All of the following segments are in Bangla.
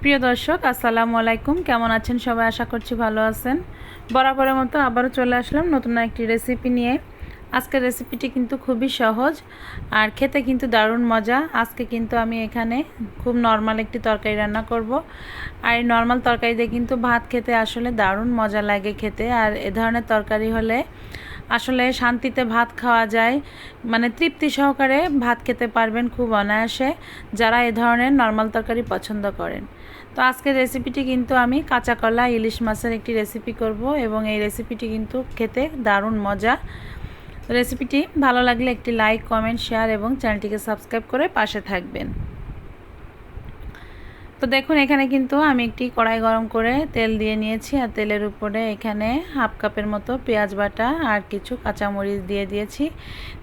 প্রিয় দর্শক, আসসালামু আলাইকুম। কেমন আছেন? সবাই আশা করছি ভালো আছেন। বরাবরের মতো আবারও চলে আসলাম নতুন একটি রেসিপি নিয়ে। আজকের রেসিপিটি কিন্তু খুবই সহজ আর খেতে কিন্তু দারুণ মজা। আজকে কিন্তু আমি এখানে খুব নর্মাল একটি তরকারি রান্না করব। আর এই নর্মাল তরকারি দিয়ে কিন্তু ভাত খেতে আসলে দারুণ মজা লাগে খেতে। আর এ ধরনের তরকারি হলে আসলে শান্তিতে ভাত খাওয়া যায়। মানে তৃপ্তি সহকারে ভাত খেতে পারবেন খুব অনায়াসে, যারা এ ধরনের নর্মাল তরকারি পছন্দ করেন। তো আজকের রেসিপিটি কিন্তু আমি কাঁচা কলা, ইলিশ মাছের একটি রেসিপি করব এবং এই রেসিপিটি কিন্তু খেতে দারুণ মজা। রেসিপিটি ভালো লাগলে একটি লাইক কমেন্ট শেয়ার এবং চ্যানেলটিকে সাবস্ক্রাইব করে পাশে থাকবেন। তো দেখুন, এখানে কিন্তু আমি একটি কড়াই গরম করে তেল দিয়ে নিয়েছি আর তেলের উপরে এখানে হাফ কাপের মতো পেঁয়াজ বাটা আর কিছু কাঁচামরিচ দিয়ে দিয়েছি।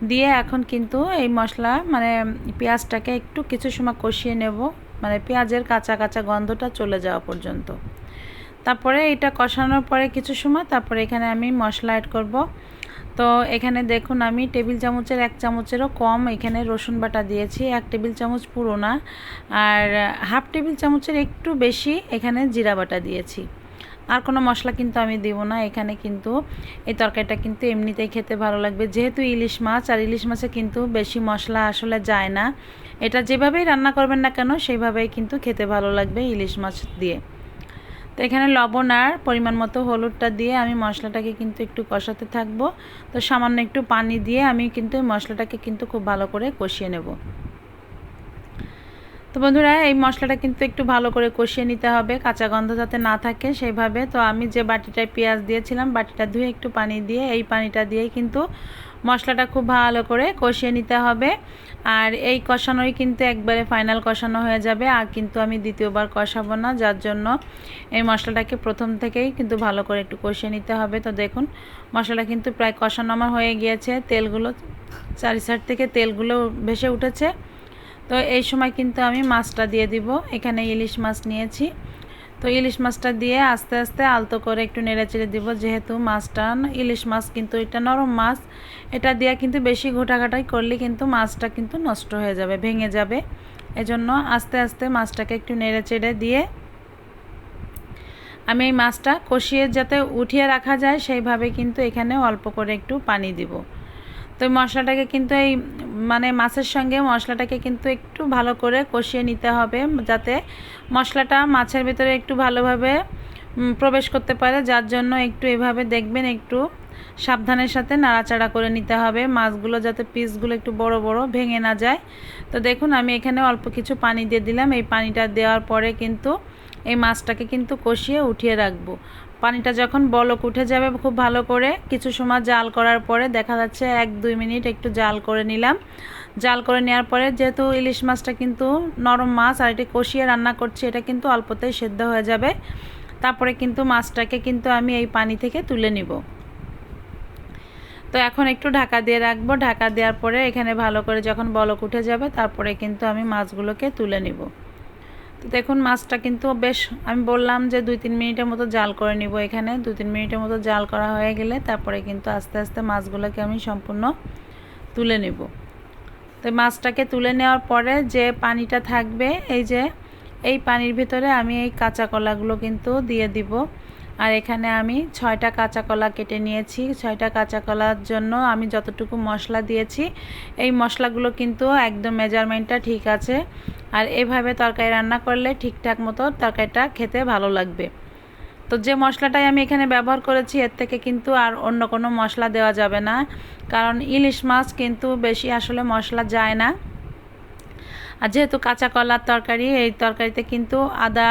দিয়ে এখন কিন্তু এই মশলা মানে পেঁয়াজটাকে একটু কিছু সময় কষিয়ে নেব মানে পেঁয়াজের কাঁচা কাঁচা গন্ধটা চলে যাওয়া পর্যন্ত। তারপরে এটা কষানোর পরে কিছু সময়, তারপরে এখানে আমি মশলা অ্যাড করব। তো এখানে দেখুন আমি টেবিল চামচের এক চামচেরও কম এখানে রসুন বাটা দিয়েছি, এক টেবিল চামচ পুরো না আর হাফ টেবিল চামচের একটু বেশি এখানে জিরা বাটা দিয়েছি। আর কোনো মশলা কিন্তু আমি দেব না, এখানে কিন্তু এই তরকারিটা কিন্তু এমনিতেই খেতে ভালো লাগবে। যেহেতু ইলিশ মাছ, আর ইলিশ মাছে কিন্তু বেশি মশলা আসলে যায় না, এটা যেভাবেই রান্না করবেন না কেন, সেইভাবেই কিন্তু খেতে ভালো লাগবে ইলিশ মাছ দিয়ে। তো এখানে লবণ আর পরিমাণ মতো হলুদটা দিয়ে আমি মশলাটাকে কিন্তু একটু কষাতে থাকব। তো সামান্য একটু পানি দিয়ে আমি কিন্তু মশলাটাকে কিন্তু খুব ভালো করে কষিয়ে নেব। তো বন্ধুরা, এই মশলাটা কিন্তু একটু ভালো করে কষিয়ে নিতে হবে। কাঁচা গন্ধ যাতে না থাকে সেইভাবে। তো আমি যে বাটিটায় পেঁয়াজ দিয়েছিলাম, বাটিটা ধুয়ে একটু পানি দিয়ে এই পানিটা দিয়েই কিন্তু মশলাটা খুব ভালো করে কষিয়ে নিতে হবে। আর এই কষানোই কিন্তু একবারে ফাইনাল কষানো হয়ে যাবে। আর কিন্তু আমি দ্বিতীয়বার কষাবো না, যার জন্য এই মশলাটাকে প্রথম থেকেই কিন্তু ভালো করে একটু কষিয়ে নিতে হবে। তো দেখুন, মশলাটা কিন্তু প্রায় কষানো আমার হয়ে গিয়েছে। তেলগুলো, চারি সাইড থেকে তেলগুলো ভেসে উঠেছে। তো এই সময় কিন্তু আমি মাছটা দিয়ে দিব। এখানে ইলিশ মাছ নিয়েছি। তো ইলিশ মাছটা দিয়ে আস্তে আস্তে আলতো করে একটু নেড়ে চেড়ে দিব। যেহেতু মাছটা ইলিশ মাছ কিন্তু এটা নরম মাছ, এটা দিয়ে কিন্তু বেশি ঘোটাঘাটাই করলে কিন্তু মাছটা কিন্তু নষ্ট হয়ে যাবে, ভেঙে যাবে। এজন্য আস্তে আস্তে মাছটাকে একটু নেড়ে চেড়ে দিয়ে আমি এই মাছটা কষিয়ে যাতে উঠিয়ে রাখা যায়, সেইভাবে কিন্তু এখানে অল্প করে একটু পানি দিব। তো মশলাটাকে কিন্তু এই মানে মাছের সঙ্গে মশলাটাকে কিন্তু একটু ভালো করে কষিয়ে নিতে হবে, যাতে মশলাটা মাছের ভেতরে একটু ভালোভাবে প্রবেশ করতে পারে, যার জন্য একটু এভাবে দেখবেন একটু সাবধানের সাথে নাড়াচাড়া করে নিতে হবে, মাছগুলো যাতে পিসগুলো একটু বড় বড় ভেঙে না যায়। তো দেখুন, আমি এখানে অল্প কিছু পানি দিয়ে দিলাম, এই পানিটা দেওয়ার পরে কিন্তু এই মাছটাকে কিন্তু কষিয়ে উঠিয়ে রাখব। পানিটা যখন বলক উঠে যাবে খুব ভালো করে, কিছু সময় জাল করার পরে দেখা যাচ্ছে এক দুই মিনিট একটু জাল করে নিলাম। জাল করে নেওয়ার পরে যেহেতু ইলিশ মাছটা কিন্তু নরম মাছ আর এটি কষিয়ে রান্না করছি, এটা কিন্তু অল্পতেই সেদ্ধ হয়ে যাবে। তারপরে কিন্তু মাছটাকে কিন্তু আমি এই পানি থেকে তুলে নিব। তো এখন একটু ঢাকা দিয়ে রাখব। ঢাকা দেওয়ার পরে এখানে ভালো করে যখন বলক উঠে যাবে, তারপরে কিন্তু আমি মাছগুলোকে তুলে নিব। তো দেখুন, মাছটা কিন্তু বেশ, আমি বললাম যে দুই তিন মিনিটের মতো জাল করে নিব এখানে। দু তিন মিনিটের মতো জাল করা হয়ে গেলে তারপরে কিন্তু আস্তে আস্তে মাছগুলোকে আমি সম্পূর্ণ তুলে নেব। তো মাছটাকে তুলে নেওয়ার পরে যে পানিটা থাকবে, এই যে, এই পানির ভিতরে আমি এই কাঁচা কলাগুলো কিন্তু দিয়ে দিব। আর এখানে আমি ছয়টা কাঁচা কলা কেটে নিয়েছি। ছয়টা কাঁচা কলার জন্য আমি যতটুকু মশলা দিয়েছি, এই মশলাগুলো কিন্তু একদম মেজারমেন্টটা ঠিক আছে। আর এভাবে তরকারি রান্না করলে ঠিকঠাক মতো তরকারিটা খেতে ভালো লাগবে। তো যে মশলাটাই আমি এখানে ব্যবহার করেছি, এর থেকে কিন্তু আর অন্য কোনো মশলা দেওয়া যাবে না। কারণ ইলিশ মাছ কিন্তু বেশি আসলে মশলা যায় না। আর যেহেতু কাঁচা কলার তরকারি, এই তরকারিতে কিন্তু আদা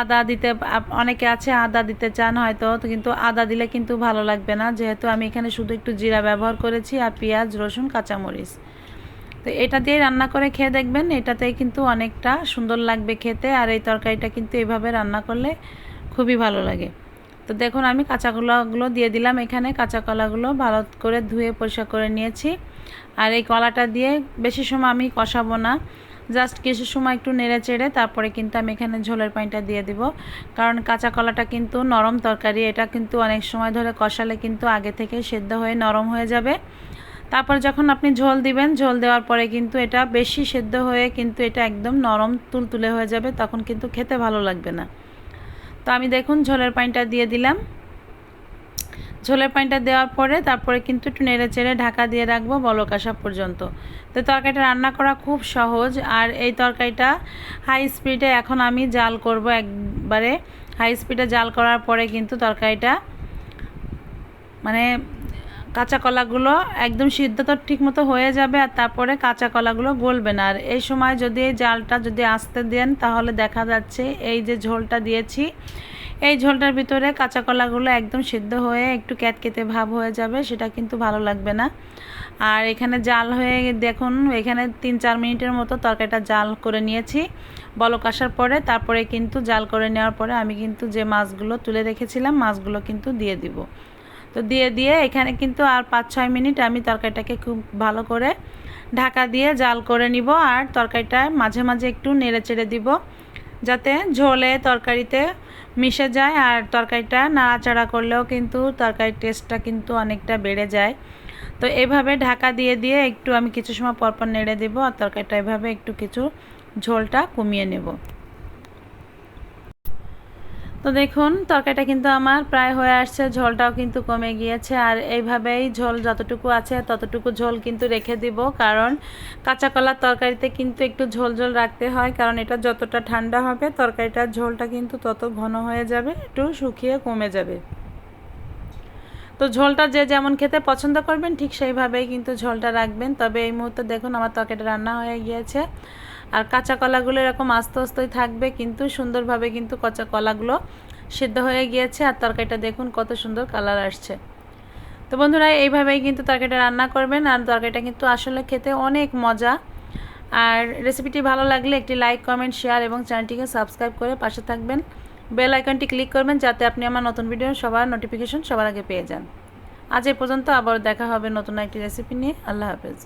আদা দিতে অনেকে আছে আদা দিতে চান হয়তো কিন্তু আদা দিলে কিন্তু ভালো লাগবে না। যেহেতু আমি এখানে শুধু একটু জিরা ব্যবহার করেছি আর পেঁয়াজ, রসুন, কাঁচামরিচ। তো এটা দিয়ে রান্না করে খেয়ে দেখবেন এটাতেই কিন্তু অনেকটা সুন্দর লাগবে খেতে আর এই তরকারিটা কিন্তু এইভাবে রান্না করলে খুবই ভালো লাগে। তো দেখুন, আমি কাঁচা কলাগুলো দিয়ে দিলাম এখানে। কাঁচা কলাগুলো ভালো করে ধুয়ে পরিষ্কার করে নিয়েছি। আর এই কলাটা দিয়ে বেশি সময় আমি কষাবো না। জাস্ট কিছু সময় একটু নেড়ে চেড়ে তারপরে কিন্তু আমি এখানে ঝোলের পানিটা দিয়ে দিব। কারণ কাঁচা কলাটা কিন্তু নরম তরকারি, এটা কিন্তু অনেক সময় ধরে কষালে কিন্তু আগে থেকে সেদ্ধ হয়ে নরম হয়ে যাবে। তারপর যখন আপনি ঝোল দিবেন, ঝোল দেওয়ার পরে কিন্তু এটা বেশি সেদ্ধ হয়ে কিন্তু এটা একদম নরম তুলতুলে হয়ে যাবে, তখন কিন্তু খেতে ভালো লাগবে না। তো আমি দেখুন ঝোলের পানিটা দিয়ে দিলাম। ঝোলের পানিটা দেওয়ার পরে তারপরে কিন্তু একটু নেড়ে চেড়ে ঢাকা দিয়ে রাখব বলক আসা পর্যন্ত। তো তরকারিটা রান্না করা খুব সহজ আর এই তরকারিটা হাই স্পিডে এখন আমি জাল করব একবারে। হাই স্পিডে জাল করার পরে কিন্তু তরকারিটা মানে কাঁচা কলাগুলো একদম সিদ্ধ তো ঠিক মতো হয়ে যাবে আর তারপরে কাঁচা কলাগুলো গলবে না। আর এই সময় যদি এই জালটা যদি আসতে দেন তাহলে দেখা যাচ্ছে এই যে ঝোলটা দিয়েছি এই ঝোলটার ভিতরে কাঁচা কলাগুলো একদম সিদ্ধ হয়ে একটু ক্যাতকেতে ভাব হয়ে যাবে, সেটা কিন্তু ভালো লাগবে না। আর এখানে জাল হয়ে দেখুন, এখানে তিন চার মিনিটের মতো তরকারিটা জাল করে নিয়েছি। বলক আসার পরে, তারপরে কিন্তু জাল করে নেওয়ার পরে আমি কিন্তু যে মাছগুলো তুলে রেখেছিলাম, মাছগুলো কিন্তু দিয়ে দিব। তো দিয়ে দিয়ে এখানে কিন্তু আর পাঁচ ছয় মিনিট আমি তরকারিটাকে খুব ভালো করে ঢাকা দিয়ে জাল করে নিব, আর তরকারিটা মাঝে মাঝে একটু নেড়ে চেড়ে দিব। যাতে ঝোলে তরকারিতে মিশে যায় আর তরকারিটা নাড়াচাড়া করলেও কিন্তু তরকারির টেস্টটা কিন্তু অনেকটা বেড়ে যায়। তো এভাবে ঢাকা দিয়ে দিয়ে একটু আমি কিছু সময় পরপর নেড়ে দেবো আর তরকারিটা এভাবে একটু কিছু ঝোলটা কমিয়ে নেব। তো দেখুন, তরকারিটা কিন্তু আমার প্রায় হয়ে আসছে, ঝোলটাও কিন্তু কমে গিয়েছে, আর এইভাবেই ঝোল যতটুকু আছে ততটুকু ঝোল কিন্তু রেখে দিব, কারণ কাঁচা কলার তরকারিতে কিন্তু একটু ঝোল ঝোল রাখতে হয়, কারণ এটা যতটা ঠান্ডা হবে তরকারিটার ঝোলটা কিন্তু তত ঘন হয়ে যাবে, একটু শুকিয়ে কমে যাবে। তো ঝোলটা যে যেমন খেতে পছন্দ করবেন ঠিক সেইভাবেই কিন্তু ঝোলটা রাখবেন, তবে এই মুহূর্তে দেখুন আমার তরকারিটা রান্না হয়ে গিয়েছে। আর কাঁচা কলাগুলো এরকম আস্তে আস্তেই থাকবে, কিন্তু সুন্দরভাবে কিন্তু কাঁচা কলাগুলো সিদ্ধ হয়ে গিয়েছে। আর তরকারিটা দেখুন কত সুন্দর কালার আসছে। তো বন্ধুরা, এইভাবেই কিন্তু তরকারিটা রান্না করবেন। আর তরকারিটা কিন্তু আসলে খেতে অনেক মজা। আর রেসিপিটি ভালো লাগলে একটি লাইক, কমেন্ট, শেয়ার এবং চ্যানেলটিকে সাবস্ক্রাইব করে পাশে থাকবেন। বেল আইকনটি ক্লিক করবেন যাতে আপনি আমার নতুন ভিডিও সবার নোটিফিকেশন সবার আগে পেয়ে যান। আজ এ পর্যন্ত আবার দেখা হবে নতুন একটি রেসিপি নিয়ে। আল্লাহ হাফেজ।